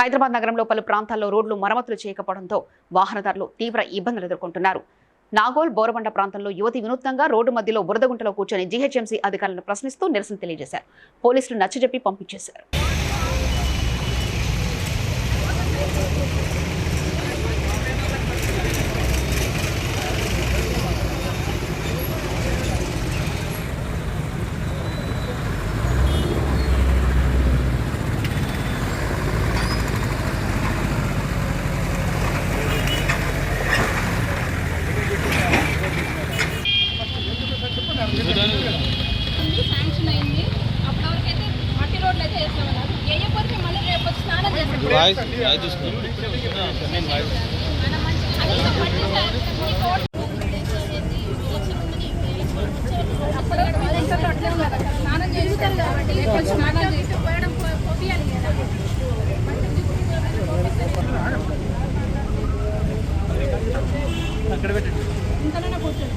హైదరాబాద్ నగరంలో పలు ప్రాంతాల్లో రోడ్లు మరమ్మతులు చేయకపోవడంతో వాహనదారులు తీవ్ర ఇబ్బందులు ఎదుర్కొంటున్నారు. నాగోల్ బోరబండ ప్రాంతంలో యువతి వినూత్నంగా రోడ్డు మధ్యలో బురదగుంటలో కూర్చొని జీహెచ్ఎంసీ అధికారులను ప్రశ్నిస్తూ నిరసన తెలియజేశారు. పోలీసులు నచ్చజెప్పి పంపించేశారు. ముందు శాంక్షన్ అయింది. అప్పటి వరకు అయితే మట్టి రోడ్లు అయితే వేస్తామన్నారు వరకు మళ్ళీ రేపు వచ్చి స్నానం చేస్తాం అక్కడ. స్నానం చేస్తారు. కాబట్టి స్నానం చేసి పోయడం పో- పోపియాలి కదా ఇంతలోనే కూర్చోండి.